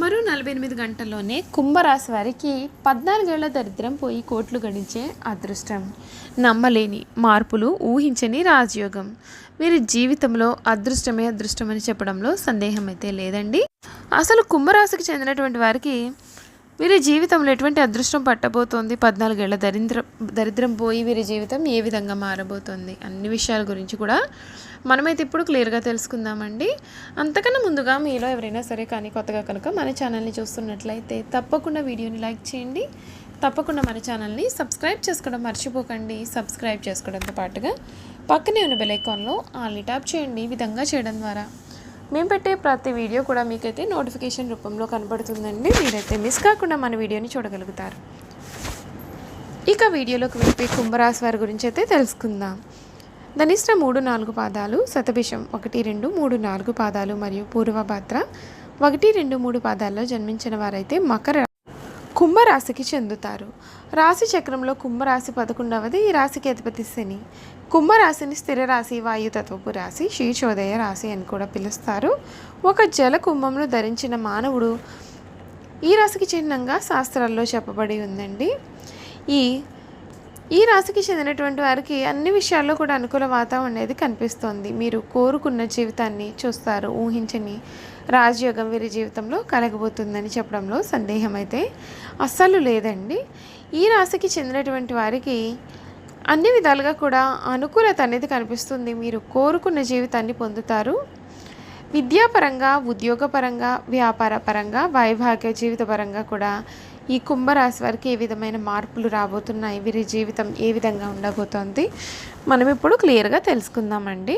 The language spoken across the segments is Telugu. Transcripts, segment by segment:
మరో నలభై ఎనిమిది గంటల్లోనే కుంభరాశి వారికి పద్నాలుగేళ్ళ దరిద్రం పోయి కోట్లు గడించే అదృష్టం. నమ్మలేని మార్పులు ఊహించని రాజయోగం. వీరి జీవితంలో అదృష్టమే అదృష్టం అని చెప్పడంలో సందేహం అయితే లేదండి. అసలు కుంభరాశికి చెందినటువంటి వారికి వీరి జీవితంలో ఎటువంటి అదృష్టం పట్టబోతోంది? పద్నాలుగేళ్ళ దరిద్రం దరిద్రం పోయి వీరి జీవితం ఏ విధంగా మారబోతోంది? అన్ని విషయాల గురించి కూడా మనమైతే ఇప్పుడు క్లియర్గా తెలుసుకుందామండి. అంతకన్నా ముందుగా మీలో ఎవరైనా సరే కానీ కొత్తగా కనుక మన ఛానల్ని చూస్తున్నట్లయితే తప్పకుండా వీడియోని లైక్ చేయండి. తప్పకుండా మన ఛానల్ని సబ్స్క్రైబ్ చేసుకోవడం మర్చిపోకండి. సబ్స్క్రైబ్ చేసుకోవడంతో పాటుగా పక్కనే ఉన్న బెల్ ఐకాన్లో ఆల్ని ట్యాప్ చేయండి. ఈ విధంగా చేయడం ద్వారా మేము పెట్టే ప్రతి వీడియో కూడా మీకైతే నోటిఫికేషన్ రూపంలో కనబడుతుందండి. మీరైతే మిస్ కాకుండా మన వీడియోని చూడగలుగుతారు. ఇక వీడియోలోకి వెళ్ళి కుంభరాశి వారి గురించి అయితే తెలుసుకుందాం. ధనిష్ట మూడు నాలుగు పాదాలు శతభిషం ఒకటి రెండు మూడు నాలుగు పాదాలు మరియు పూర్వభద్ర ఒకటి రెండు మూడు పాదాల్లో జన్మించిన వారైతే మకర కుంభరాశికి చెందుతారు. రాశి చక్రంలో కుంభరాశి పదకొండవది ఈ రాశికి అధిపతి శని. కుంభరాశిని స్థిర రాశి వాయుతత్వపు రాశి శీర్షోదయ రాశి అని కూడా పిలుస్తారు. ఒక జల కుంభంలో ధరించిన మానవుడు ఈ రాశికి చిహ్నంగా శాస్త్రాల్లో చెప్పబడి ఉందండి. ఈ ఈ రాశికి చెందినటువంటి వారికి అన్ని విషయాల్లో కూడా అనుకూల వాతావరణం అనేది కనిపిస్తోంది. మీరు కోరుకున్న జీవితాన్ని చూస్తారు ఊహించని రాజయోగం వీరి జీవితంలో కలగబోతుందని చెప్పడంలో సందేహం అయితే అస్సలు లేదండి. ఈ రాశికి చెందినటువంటి వారికి అన్ని విధాలుగా కూడా అనుకూలత అనేది కనిపిస్తుంది. మీరు కోరుకున్న జీవితాన్ని పొందుతారు. విద్యాపరంగా ఉద్యోగపరంగా వ్యాపార పరంగా జీవితపరంగా జీవిత పరంగా కూడా ఈ కుంభరాశి వారికి ఏ విధమైన మార్పులు రాబోతున్నాయి? వీరి జీవితం ఏ విధంగా ఉండబోతోంది? మనం ఇప్పుడు క్లియర్గా తెలుసుకుందామండి.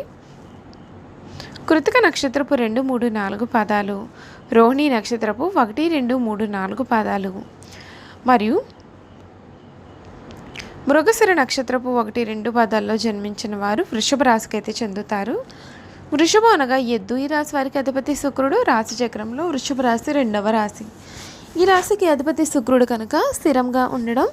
కృతిక నక్షత్రపు రెండు మూడు నాలుగు పాదాలు. రోహిణి నక్షత్రపు ఒకటి రెండు మూడు నాలుగు పాదాలు. మరియు మృగశిర నక్షత్రపు ఒకటి రెండు పాదాల్లో జన్మించిన వారు వృషభ రాశికి అయితే చెందుతారు. వృషభం అనగా ఎద్దు. ఈ రాశి వారికి అధిపతి శుక్రుడు. రాశి చక్రంలో వృషభ రాశి రెండవ రాశి. ఈ రాశికి అధిపతి శుక్రుడు కనుక స్థిరంగా ఉండడం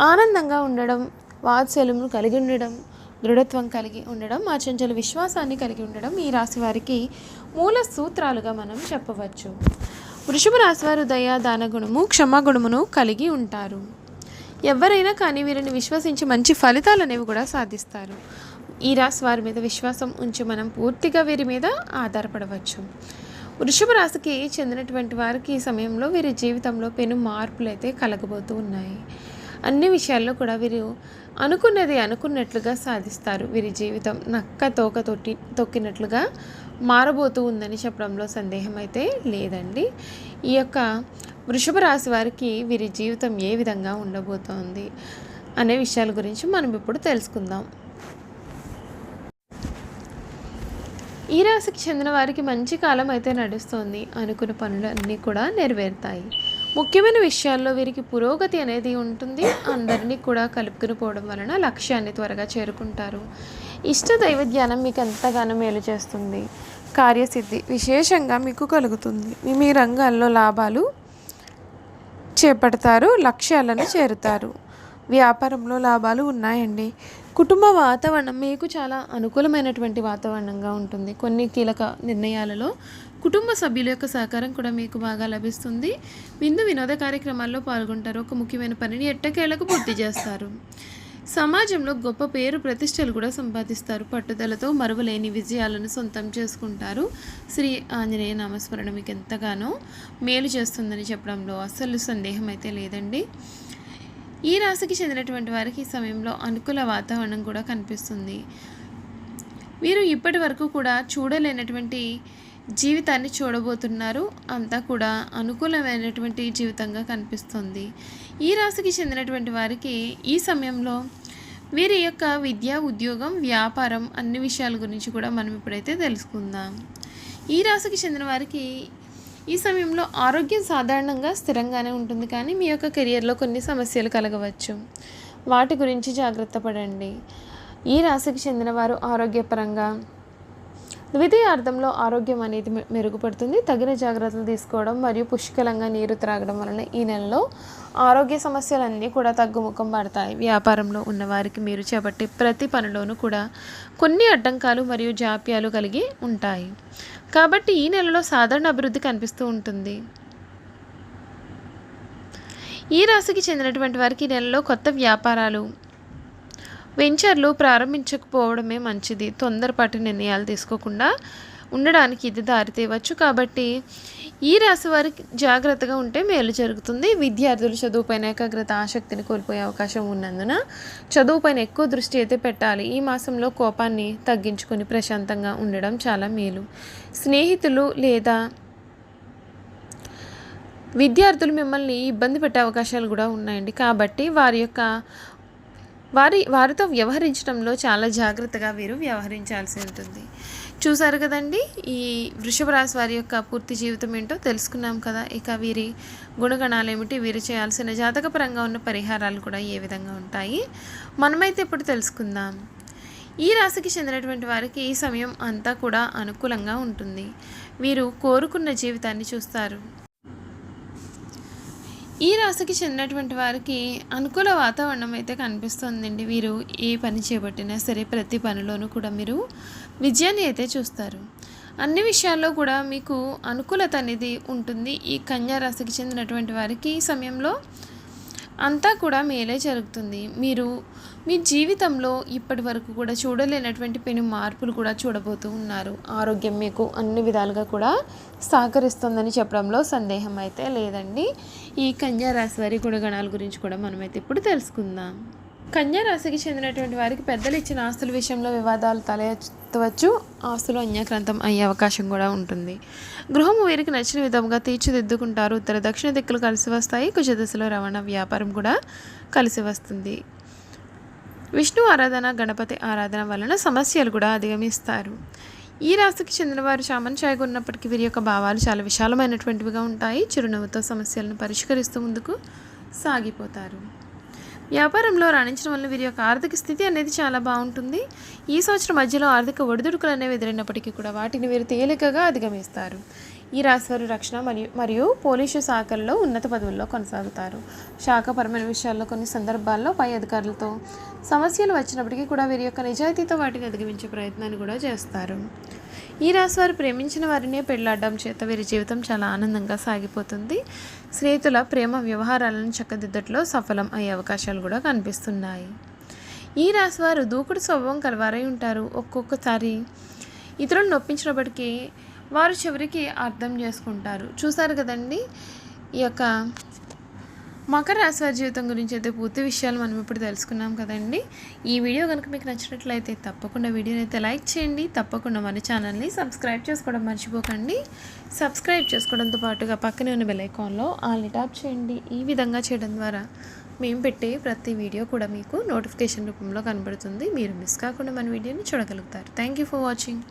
ఆనందంగా ఉండడం వాత్సల్యమును కలిగి ఉండడం దృఢత్వం కలిగి ఉండడం అచంచల విశ్వాసాన్ని కలిగి ఉండడం ఈ రాశి వారికి మూల సూత్రాలుగా మనం చెప్పవచ్చు. వృషభ రాశి వారు దయ దానగుణము క్షమాగుణమును కలిగి ఉంటారు. ఎవరైనా కానీ వీరిని విశ్వసించి మంచి ఫలితాలు అనేవి కూడా సాధిస్తారు. ఈ రాశి వారి మీద విశ్వాసం ఉంచి మనం పూర్తిగా వీరి మీద ఆధారపడవచ్చు. వృషభ రాశికి చెందినటువంటి వారికి ఈ సమయంలో వీరి జీవితంలో పెను మార్పులు అయితే కలగబోతూ ఉన్నాయి. అన్ని విషయాల్లో కూడా వీరు అనుకున్నది అనుకున్నట్లుగా సాధిస్తారు. వీరి జీవితం నక్క తోక తొట్టి తొక్కినట్లుగా మారబోతూ ఉందని చెప్పడంలో సందేహం అయితే లేదండి. ఈ యొక్క వృషభ రాశి వారికి వీరి జీవితం ఏ విధంగా ఉండబోతోంది అనే విషయాల గురించి మనం ఇప్పుడు తెలుసుకుందాం. ఈ రాశికి చెందిన వారికి మంచి కాలం అయితే నడుస్తోంది. అనుకున్న పనులన్నీ కూడా నెరవేరుతాయి. ముఖ్యమైన విషయాల్లో వీరికి పురోగతి అనేది ఉంటుంది. అందరినీ కూడా కలుపుకుని పోవడం వలన లక్ష్యాన్ని త్వరగా చేరుకుంటారు. ఇష్ట దైవ ధ్యానం మీకు ఎంతగానో మేలు చేస్తుంది. కార్యసిద్ధి విశేషంగా మీకు కలుగుతుంది. మీ మీ రంగాల్లో లాభాలు చేపడతారు లక్ష్యాలను చేరుతారు. వ్యాపారంలో లాభాలు ఉన్నాయండి. కుటుంబ వాతావరణం మీకు చాలా అనుకూలమైనటువంటి వాతావరణంగా ఉంటుంది. కొన్ని కీలక నిర్ణయాలలో కుటుంబ సభ్యుల యొక్క సహకారం కూడా మీకు బాగా లభిస్తుంది. విందు వినోద కార్యక్రమాల్లో పాల్గొంటారు. ఒక ముఖ్యమైన పనిని ఎట్టకేళ్ళకు పూర్తి చేస్తారు. సమాజంలో గొప్ప పేరు ప్రతిష్టలు కూడా సంపాదిస్తారు. పట్టుదలతో మరువలేని విజయాలను సొంతం చేసుకుంటారు. శ్రీ ఆంజనేయ నామస్మరణ మీకు ఎంతగానో మేలు చేస్తుందని చెప్పడంలో అస్సలు సందేహం అయితే లేదండి. ఈ రాశికి చెందినటువంటి వారికి ఈ సమయంలో అనుకూల వాతావరణం కూడా కనిపిస్తుంది. వీరు ఇప్పటి వరకు కూడా చూడలేనటువంటి జీవితాన్ని చూడబోతున్నారు. అంతా కూడా అనుకూలమైనటువంటి జీవితంగా కనిపిస్తుంది. ఈ రాశికి చెందినటువంటి వారికి ఈ సమయంలో వీరి యొక్క విద్య ఉద్యోగం వ్యాపారం అన్ని విషయాల గురించి కూడా మనం ఇప్పుడైతే తెలుసుకుందాం. ఈ రాశికి చెందిన వారికి ఈ సమయంలో ఆరోగ్యం సాధారణంగా స్థిరంగానే ఉంటుంది కానీ మీ యొక్క కెరియర్లో కొన్ని సమస్యలు కలగవచ్చు. వాటి గురించి జాగ్రత్త పడండి. ఈ రాశికి చెందిన వారు ఆరోగ్యపరంగా ద్వితీయార్థంలో ఆరోగ్యం అనేది మెరుగుపడుతుంది. తగిన జాగ్రత్తలు తీసుకోవడం మరియు పుష్కలంగా నీరు త్రాగడం వలన ఈ నెలలో ఆరోగ్య సమస్యలన్నీ కూడా తగ్గుముఖం పడతాయి. వ్యాపారంలో ఉన్నవారికి మీరు చేపట్టే ప్రతి పనిలోనూ కూడా కొన్ని అడ్డంకాలు మరియు జాప్యాలు కలిగి ఉంటాయి. కాబట్టి ఈ నెలలో సాధారణ అభివృద్ధి కనిపిస్తూ ఉంటుంది. ఈ రాశికి చెందినటువంటి వారికి ఈ నెలలో కొత్త వ్యాపారాలు వెంచర్లు ప్రారంభించకపోవడమే మంచిది. తొందరపాటు నిర్ణయాలు తీసుకోకుండా ఉండడానికి ఇది దారితీయవచ్చు. కాబట్టి ఈ రాశి వారికి జాగ్రత్తగా ఉంటే మేలు జరుగుతుంది. విద్యార్థులు చదువుపైన ఏకాగ్రత ఆసక్తిని కోల్పోయే అవకాశం ఉన్నందున చదువుపైన ఎక్కువ దృష్టి అయితే పెట్టాలి. ఈ మాసంలో కోపాన్ని తగ్గించుకొని ప్రశాంతంగా ఉండడం చాలా మేలు. స్నేహితులు లేదా విద్యార్థులు మిమ్మల్ని ఇబ్బంది పెట్టే అవకాశాలు కూడా ఉన్నాయండి. కాబట్టి వారి యొక్క వారి వారితో వ్యవహరించడంలో చాలా జాగ్రత్తగా వీరు వ్యవహరించాల్సి ఉంటుంది. చూసారు కదండి ఈ వృషభ రాశి వారి యొక్క పూర్తి జీవితం ఏంటో తెలుసుకున్నాం కదా. ఇక వీరి గుణగణాలు ఏమిటి వీరు చేయాల్సిన జాతకపరంగా ఉన్న పరిహారాలు కూడా ఏ విధంగా ఉంటాయి మనమైతే ఇప్పుడు తెలుసుకుందాం. ఈ రాశికి చెందినటువంటి వారికి ఈ సమయం అంతా కూడా అనుకూలంగా ఉంటుంది. వీరు కోరుకున్న జీవితాన్ని చూస్తారు. ఈ రాశికి చెందినటువంటి వారికి అనుకూల వాతావరణం అయితే కనిపిస్తుందండి. వీరు ఏ పని చేపట్టినా సరే ప్రతి పనిలోనూ కూడా మీరు విజయాన్ని అయితే చూస్తారు. అన్ని విషయాల్లో కూడా మీకు అనుకూలత అనేది ఉంటుంది. ఈ కన్యా రాశికి చెందినటువంటి వారికి ఈ సమయంలో అంతా కూడా మేలే జరుగుతుంది. మీరు మీ జీవితంలో ఇప్పటి వరకు కూడా చూడలేనటువంటి పెను మార్పులు కూడా చూడబోతూ ఉన్నారు. ఆరోగ్యం మీకు అన్ని విధాలుగా కూడా సహకరిస్తుందని చెప్పడంలో సందేహం అయితే లేదండి. ఈ కన్యా రాశి వారి గుణగణాల గురించి కూడా మనమైతే ఇప్పుడు తెలుసుకుందాం. రాశికి చెందినటువంటి వారికి పెద్దలు ఇచ్చిన ఆస్తుల విషయంలో వివాదాలు తలెత్తవచ్చు. ఆస్తులు అన్యాక్రాంతం అయ్యే అవకాశం కూడా ఉంటుంది. గృహం వీరికి నచ్చిన విధంగా తీర్చిదిద్దుకుంటారు. ఉత్తర దక్షిణ దిక్కులు కలిసి వస్తాయి. కుజదశలో రవాణా వ్యాపారం కూడా కలిసి వస్తుంది. విష్ణు ఆరాధన గణపతి ఆరాధన వలన సమస్యలు కూడా అధిగమిస్తారు. ఈ రాశికి చెందిన వారు చామన్ ఉన్నప్పటికీ వీరి యొక్క భావాలు చాలా విశాలమైనటువంటివిగా ఉంటాయి. చిరునవ్వుతో సమస్యలను పరిష్కరిస్తూ ముందుకు సాగిపోతారు. వ్యాపారంలో రాణించడం వల్ల వీరి యొక్క ఆర్థిక స్థితి అనేది చాలా బాగుంటుంది. ఈ సంవత్సరం మధ్యలో ఆర్థిక ఒడిదుడుకులు అనేవి ఎదురైనప్పటికీ కూడా వాటిని వీరు తేలికగా అధిగమిస్తారు. ఈ రాశివారు రక్షణ మరియు మరియు పోలీసు శాఖల్లో ఉన్నత పదవుల్లో కొనసాగుతారు. శాఖపరమైన విషయాల్లో కొన్ని సందర్భాల్లో పై అధికారులతో సమస్యలు వచ్చినప్పటికీ కూడా వీరి యొక్క నిజాయితీతో వాటిని అధిగమించే ప్రయత్నాన్ని కూడా చేస్తారు. ఈ రాశి వారు ప్రేమించిన వారినే పెళ్ళాడడం చేత వీరి జీవితం చాలా ఆనందంగా సాగిపోతుంది. స్నేహితుల ప్రేమ వ్యవహారాలను చక్కదిద్దట్లో సఫలం అయ్యే అవకాశాలు కూడా కనిపిస్తున్నాయి. ఈ రాశి వారు దూకుడు స్వభావం కలవారై ఉంటారు. ఒక్కొక్కసారి ఇతరులను నొప్పించినప్పటికీ వారు చివరికి అర్థం చేసుకుంటారు. చూసారు కదండి? ఈ యొక్క మకర రాశి వారి జీవితం గురించి అయితే పూర్తి విషయాలు మనం ఇప్పుడు తెలుసుకున్నాం కదండి. ఈ వీడియో కనుక మీకు నచ్చినట్లయితే తప్పకుండా వీడియోని అయితే లైక్ చేయండి. తప్పకుండా మన ఛానల్ని సబ్స్క్రైబ్ చేసుకోవడం మర్చిపోకండి. సబ్స్క్రైబ్ చేసుకోవడంతో పాటుగా పక్కనే ఉన్న బెలైకాన్లో ఆల్ని టాప్ చేయండి. ఈ విధంగా చేయడం ద్వారా మేము పెట్టే ప్రతి వీడియో కూడా మీకు నోటిఫికేషన్ రూపంలో కనబడుతుంది. మీరు మిస్ కాకుండా మన వీడియోని చూడగలుగుతారు. Thank you for watching.